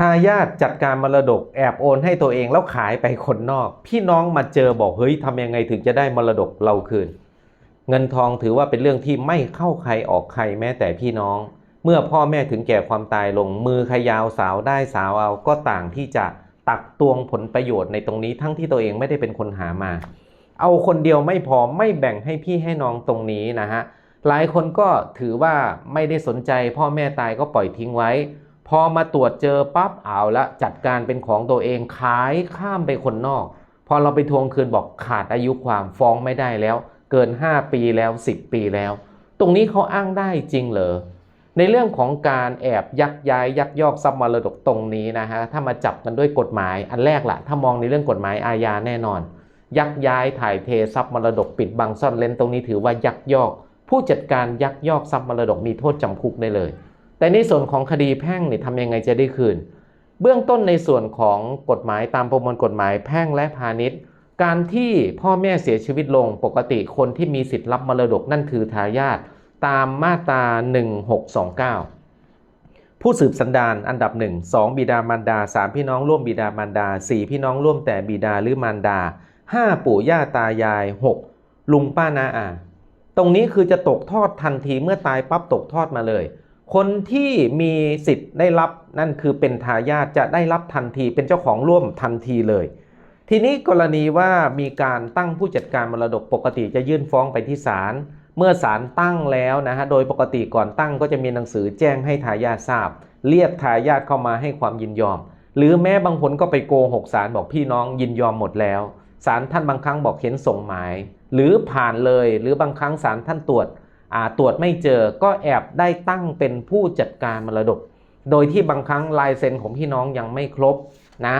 ทายาทจัดการมรดกแอบโอนให้ตัวเองแล้วขายไปคนนอก พี่น้องมาเจอบอกเฮ้ยทำยังไงถึงจะได้มรดกเราคืน เงินทองถือว่าเป็นเรื่องที่ไม่เข้าใครออกใครแม้แต่พี่น้อง เมื่อพ่อแม่ถึงแก่ความตายลงมือขยาวสาวได้สาวเอาก็ต่างที่จะตักตวงผลประโยชน์ในตรงนี้ทั้งที่ตัวเองไม่ได้เป็นคนหามา เอาคนเดียวไม่พอไม่แบ่งให้พี่ให้น้องตรงนี้นะฮะหลายคนก็ถือว่าไม่ได้สนใจพ่อแม่ตายก็ปล่อยทิ้งไว้ พอมาตรวจเจอปั๊บเอาละจัดการเป็นของตัวเองขายข้ามไปคนนอก พอเราไปทวงคืนบอกขาดอายุความฟ้องไม่ได้แล้ว เกิน 5 ปีแล้ว 10 ปีแล้ว ตรงนี้เขาอ้างได้จริงเหรอในเรื่องของการแอบยักย้ายยักยอกทรัพย์มรดกตรงนี้นะฮะถ้ามาจับกันด้วยกฎหมายอันแรกละถ้ามองในเรื่องกฎหมายอาญาแน่นอน ยักย้ายถ่ายเททรัพย์มรดกปิดบังซ่อนเร้นตรงนี้ถือว่ายักยอก ผู้จัดการยักยอกทรัพย์มรดกมีโทษจำคุกได้เลย แต่ในส่วนของคดีแพ่งนี่ทำยังไงจะได้คืน เบื้องต้นในส่วนของกฎหมายตามประมวลกฎหมายแพ่งและพาณิชย์ การที่พ่อแม่เสียชีวิตลงปกติคนที่มีสิทธิ์รับมรดกนั่นคือทายาทตามมาตรา 1629 ผู้สืบสันดานอันดับ 1 2 บิดามารดา 3 พี่น้องร่วมบิดามารดา 4 พี่น้องร่วมแต่บิดาหรือมารดา 5 ปู่ย่าตายาย 6 ลุงป้านาอา ตรงนี้คือจะตกทอดทันทีเมื่อตายปั๊บตกทอดมาเลย คนที่มีสิทธิ์ได้รับนั่นคือเป็นทายาทจะได้รับทันทีเป็นเจ้าของร่วมทันทีเลย ทีนี้กรณีว่ามีการตั้งผู้จัดการมรดกปกติจะยื่นฟ้องไปที่ศาลเมื่อศาลตั้งแล้วนะฮะโดยปกติก่อนตั้งก็จะมีหนังสือแจ้งให้ทายาททราบ เรียกทายาทเข้ามาให้ความยินยอม หรือแม้บางคนก็ไปโกหกศาลบอกพี่น้องยินยอมหมดแล้วศาลท่านบางครั้งบอกเห็นส่งหมาย หรือผ่านเลยหรือบางครั้งศาลท่านตรวจ ตรวจไม่เจอก็แอบได้ตั้งเป็นผู้จัดการมรดก โดยที่บางครั้งลายเซ็นของพี่น้องยังไม่ครบนะ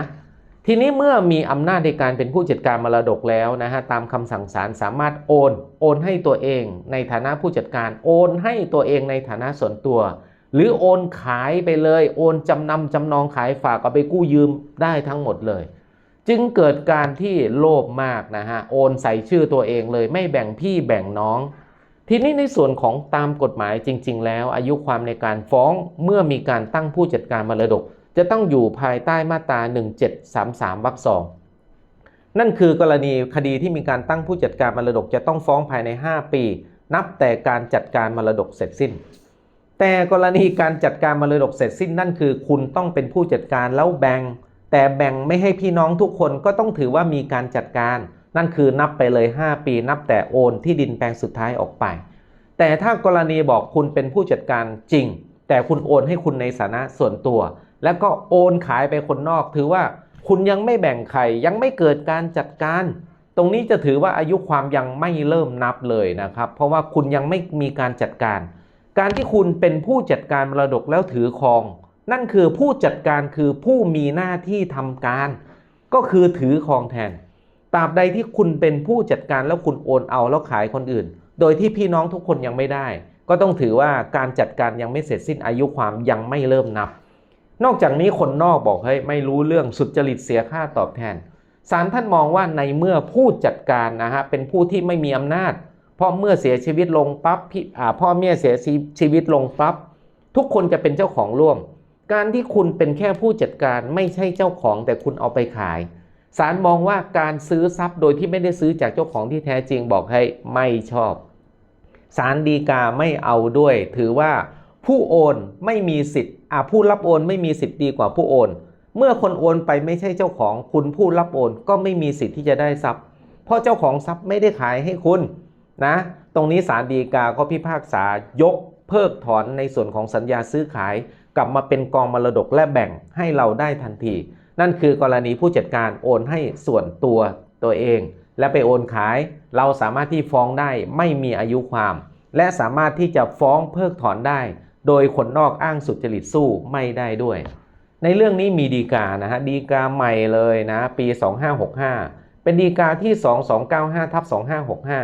ทีนี้เมื่อมีอำนาจในการเป็นผู้จัดการมรดกแล้วนะฮะตามคำสั่งศาลสามารถโอน โอนให้ตัวเอง ในฐานะผู้จัดการ โอนให้ตัวเองในฐานะส่วนตัว หรือโอนขายไปเลย โอนจำนำจำนองขายฝากเอาไปกู้ยืมได้ทั้งหมดเลย จึงเกิดการที่โลภมากนะฮะโอนใส่ชื่อตัวเองเลย ไม่แบ่งพี่แบ่งน้อง ทีนี้ในส่วนของตามกฎหมายจริง ๆ แล้ว อายุความในการฟ้องเมื่อมีการตั้งผู้จัดการมรดก จะต้องอยู่ภายใต้มาตรา 1733วรรคสองนั่นคือกรณีคดีที่มีการตั้งผู้จัดการมรดกจะต้องฟ้องภายใน 5 ปี นับแต่การจัดการมรดกเสร็จสิ้น แต่กรณีการจัดการมรดกเสร็จสิ้นนั่นคือ คุณต้องเป็นผู้จัดการแล้วแบ่ง แต่แบ่งไม่ให้พี่น้องทุกคนก็ต้องถือว่ามีการจัดการ นั่นคือนับไปเลย 5 ปี นับแต่โอนที่ดินแปลงสุดท้ายออกไป แต่ถ้ากรณีบอกคุณเป็นผู้จัดการจริง แต่คุณโอนให้คุณในฐานะส่วนตัว แล้วก็โอนขายไปคนนอก ถือว่าคุณยังไม่แบ่งใครยังไม่เกิดการจัดการ ตรงนี้จะถือว่าอายุความยังไม่เริ่มนับเลยนะครับ เพราะว่าคุณยังไม่มีการจัดการ การที่คุณเป็นผู้จัดการมรดกแล้วถือครอง นั่นคือผู้จัดการคือผู้มีหน้าที่ทำการ ก็คือถือครองแทน ตราบใดที่คุณเป็นผู้จัดการแล้วคุณโอนเอาแล้วขายคนอื่น โดยที่พี่น้องทุกคนยังไม่ได้ ก็ต้องถือว่าการจัดการยังไม่เสร็จสิ้นอายุความยังไม่เริ่มนับ นอกจากนี้คนนอกบอกเฮ้ยไม่รู้เรื่องสุดจริตเสียค่าตอบแทนศาลท่านมองว่าในเมื่อผู้จัดการนะฮะเป็นผู้ที่ไม่มีอำนาจพราะเมื่อเสียชีวิตลงปั๊บพ่อ่าพ่อแม่เสียชีวิตลงปั๊บทุกคนจะเป็นเจ้าของร่วม การที่คุณเป็นแค่ผู้จัดการไม่ใช่เจ้าของแต่คุณเอาไปขาย ศาลมองว่าการซื้อทรัพย์โดยที่ไม่ได้ซื้อจากเจ้าของที่แท้จริงบอกให้ไม่ชอบศาลฎีกาไม่เอาด้วย ถือว่าผู้โอนไม่มีสิทธิ์อาผู้รับโอนไม่มีสิทธิ์ดีกว่าผู้โอน เมื่อคนโอนไปไม่ใช่เจ้าของคุณผู้รับโอนก็ไม่มีสิทธิ์ที่จะได้ทรัพย์ เพราะเจ้าของทรัพย์ไม่ได้ขายให้คุณนะ ตรงนี้ศาลฎีกาก็พิพากษายกเพิกถอนในส่วนของสัญญาซื้อขาย กลับมาเป็นกองมรดกและแบ่งให้เราได้ทันที นั่นคือกรณีผู้จัดการโอนให้ส่วนตัวตัวเอง และไปโอนขาย เราสามารถที่ฟ้องได้ไม่มีอายุความ และสามารถที่จะฟ้องเพิกถอนได้ โดยคนนอกอ้างสุจริตสู้ไม่ได้ด้วย ในเรื่องนี้มีดีกานะฮะดีกาใหม่เลยนะปี 2565 เป็นดีกาที่ 2295ทับ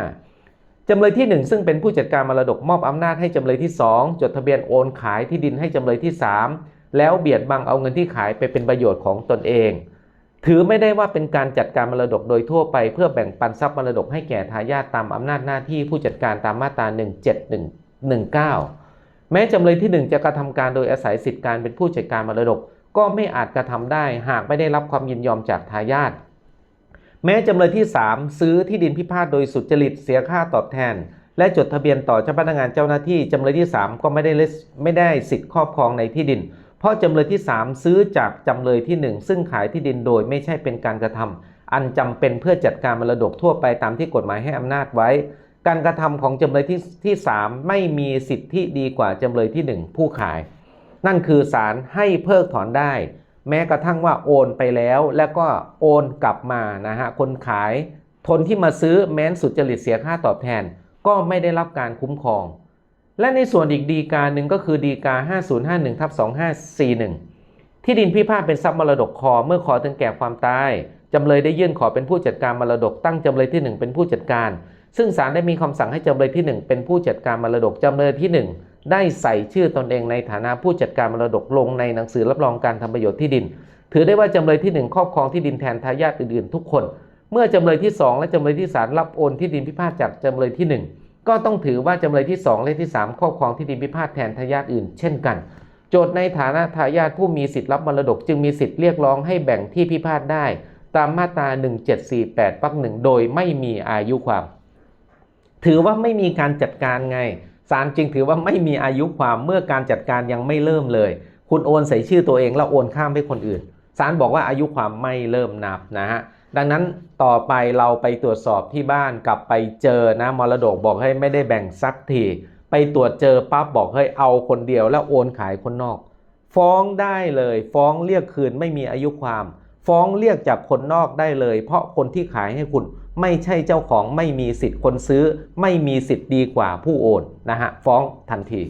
2565จำเลยที่ 1 ซึ่งเป็นผู้จัดการมรดกมอบอำนาจให้จำเลยที่ 2 จดทะเบียนโอนขายที่ดินให้จำเลยที่ 3 แล้วเบียดบังเอาเงินที่ขายไปเป็นประโยชน์ของตนเอง ถือไม่ได้ว่าเป็นการจัดการมรดกโดยทั่วไป เพื่อแบ่งปันทรัพย์มรดกให้แก่ทายาทตามอำนาจหน้าที่ผู้จัดการตามมาตรา17119 แม้จำเลยที่ 1 จะกระทำการโดยอาศัยสิทธิการเป็นผู้จัดการมรดก ก็ไม่อาจกระทำได้หากไม่ได้รับความยินยอมจากทายาทแม้จำเลยที่ 3 ซื้อที่ดินพิพาทโดยสุจริตเสียค่าตอบแทน และจดทะเบียนต่อเจ้าพนักงานเจ้าหน้าที่จำเลยที่ 3 ก็ไม่ได้ไม่ได้สิทธิ์ครอบครองในที่ดิน ราะจำเลยที่ 3 ซื้อจากจำเลยที่ 1 ซึ่งขายที่ดินโดยไม่ใช่เป็นการกระทำอันจำเป็นเพื่อจัดการมรดกทั่วไปตามที่กฎหมายให้อำนาจไว้ การกระทำของจำเลยที่ที่3ไม่มีสิทธิดีกว่าจำเลยที่ 1 ผู้ขาย นั่นคือศาลให้เพิกถอนได้ แม้กระทั่งว่าโอนไปแล้วแล้วก็โอนกลับมานะฮะคนขายทนที่มาซื้อแม้นสุจริตเสียค่าตอบแทน ก็ไม่ได้รับการคุ้มครอง และในส่วนอีกดีกาหนึ่งก็คือดีกา 5051ทับ2541 ที่ดินพิพาทเป็นทรัพย์มรดกคอเมื่อขอถึงแก่ความตาย จำเลยได้ยื่นขอเป็นผู้จัดการมรดกตั้งจำเลยที่ 1 เป็นผู้จัดการ ซึ่งศาลได้มีคำสั่งให้จำเลยที่ 1 เป็นผู้จัดการมรดกจำเลยที่ 1 ได้ใส่ชื่อตนเองในฐานะผู้จัดการมรดกลงในหนังสือรับรองการทำประโยชน์ที่ดิน ถือได้ว่าจำเลยที่ 1 ครอบครองที่ดินแทนทายาทอื่นๆ ทุกคน เมื่อจำเลยที่ 2 และจำเลยที่3รับโอนที่ดินพิพาทจากจำเลยที่ 1 ก็ต้องถือว่าจำเลยที่ 2 และที่ 3 ครอบครองที่ดินพิพาทแทนทายาทอื่น เช่นกัน โจทย์ในฐานะทายาทผู้มีสิทธิ์รับมรดก จึงมีสิทธิ์เรียกร้องให้แบ่งที่พิพาทได้ ตามมาตรา 1748วรรคหนึ่งโดยไม่มีอายุความ ถือว่าไม่มีการจัดการไงศาลจึงถือว่าไม่มีอายุความเมื่อการจัดการยังไม่เริ่มเลย คุณโอนใส่ชื่อตัวเองแล้วโอนข้ามให้คนอื่นศาลบอกว่าอายุความไม่เริ่มนับนะฮะ ดังนั้นต่อไปเราไปตรวจสอบที่บ้านกลับไปเจอนะมรดกบอกให้ไม่ได้แบ่งสักทีไปตรวจเจอปั๊บบอกให้เอาคนเดียวแล้วโอนขายคนนอก ฟ้องได้เลย ฟ้องเรียกคืนไม่มีอายุความ ฟ้องเรียกจากคนนอกได้เลย เพราะคนที่ขายให้คุณไม่ใช่เจ้าของไม่มีสิทธิ์คนซื้อ ไม่มีสิทธิ์ดีกว่าผู้โอนนะฮะฟ้องทันที